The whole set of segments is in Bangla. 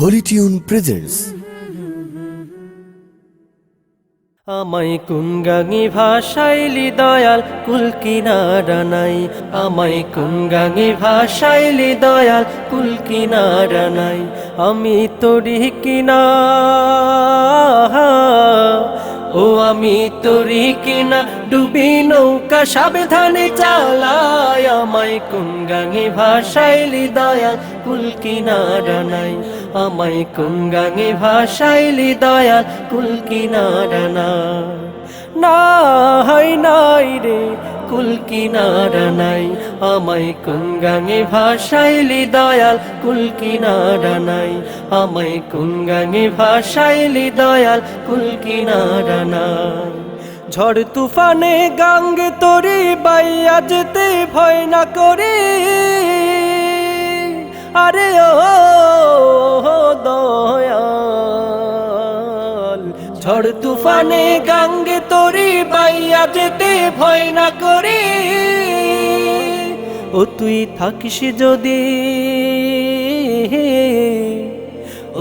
হোলি প্রেজেন্স আমায় কুঙ্গাঙ্গি ভাষাইলি দয়াল কুলকি নাই। আমায় কুঙ্গাঙ্গি ভাষাইলি দয়াল কুলকি নাই। আমি তোরি কিনা। ও আমি তোরি কিনা, ডুবি নৌকা সাবধানে চালায়, আমায় কোন কুঙ্গাঙ্গি ভাষাইলি কুল কিনারা নাই। আমায় কোন গাঙে ভাষাইলি দয়া কুলকিনারা না না নাই রে কুলকিনারা নাই। আমায় কুঙ্গাঙ্গি ভাষাইলি দয়াল? কুলকিনারা নাই। আমায় কুঙ্গাঙ্গি ভাষাইলি দয়াল? কুলকিনারা নাই। ঝড় তুফানে গাঙ্গে তোরে বাইয়া যেতে ভয় না করে। আরে ও, দয়াল। ঝড় তুফানে গাঙ্গে তোরে বাইয়া যেতে ভয় না করে। ও তুই থাকিস যদি,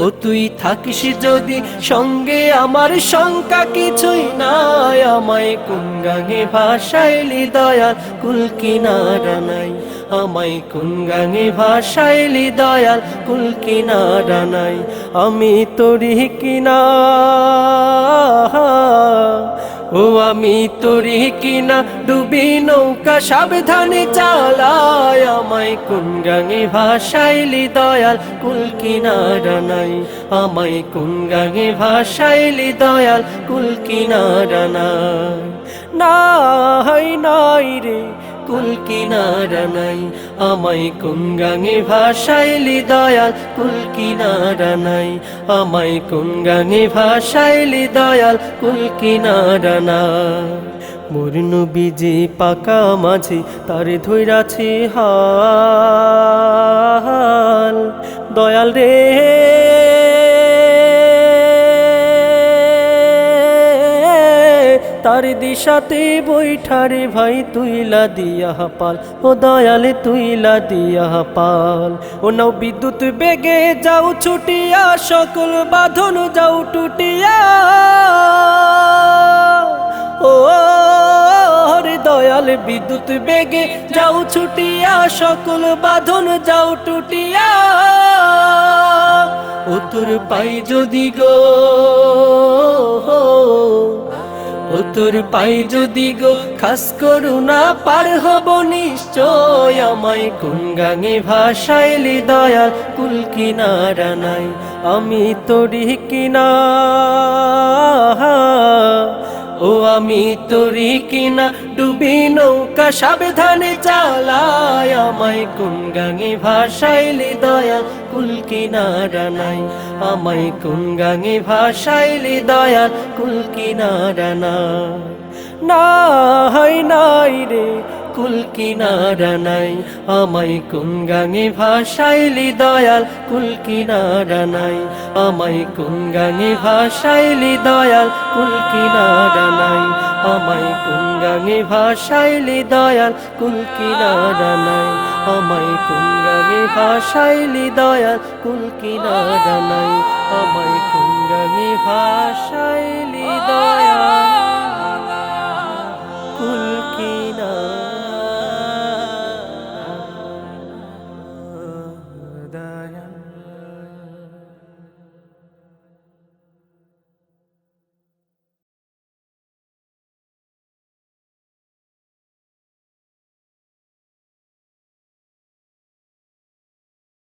ও তুই থাকিস যদি, সঙ্গে আমার শঙ্কা কিছুই নাই। আমায় কুঙ্গাঙ্গে ভাষাইলি দয়াল কুলকিনারা নাই। আমায় কুঙ্গাঙ্গে ভাষাইলি দয়াল কুলকিনারা ডানাই আমি তোরি কিনা। ও আমি তোরি কিনা, ডুবি নৌকা সাবধানে চালায়। আমায় কুঙ্গাঙ্গে ভাষাইলি দয়াল কুলকিনারা নাই, আমায় কুঙ্গাঙ্গে ভাষাইলি দয়াল কুলকিনারা নাই। না হয় নাই রে কুলকিনারা নাই। আমায় কুঙ্গাঙ্গে ভাষাইলি দয়াল? কুলকিনারা নাই। আমায় কুঙ্গাঙ্গে ভাষাইলি দয়াল? কুলকিনারা নাই। মরুন বীজে পাকা মাঝে, তারে ধৈরাছে হাল। দয়াল রে তার দিশাতে বৈঠারে ভাই তুইলা দিয়া পাল, ও দয়ালে তুইলা দিয়া পাল। ও নাও বিদ্যুৎ বেগে যাও ছুটিয়া, সকল বাঁধন যাও টুটিয়া। ও দয়াল, বিদ্যুৎ বেগে যাও ছুটিয়া, সকল বাঁধন যাও টুটিয়া। ও তোর পাই যদি গো। ও তোর পাই যদি গো, খাস করুণা পার হব নিশ্চয় আমায়। কোন গাঙে ভাষাইলি দয়াল কুল কিনারা নাই। আমি তোরি কিনা, ও আমি তোরি কিনা। ডুবি নৌকা সাবধানে চালায় আমায় কুঙ্গাঙ্গে ভাষাইলি দয়া? কুল কিনারা নাই। আমায় কুঙ্গাঙ্গে ভাষাইলি দয়া? কুল কিনারা নাই। না নাই রে। কুল কিনারা নাই। আমায় কুঙ্গাঙ্গে ভাষাইলি দয়াল কুল কিনারা নাই। আমায় কুঙ্গাঙ্গে ভাষাইলি দয়াল কুল কিনারা নাই। আমায় কুঙ্গাঙ্গে ভাষাইলি দয়াল কুল কিনারা নাই। আমায় কুঙ্গাঙ্গে ভাষাইলি দয়াল কুল কিনারা নাই। আমায় কুঙ্গাঙ্গে ভাষাইলি দয়াল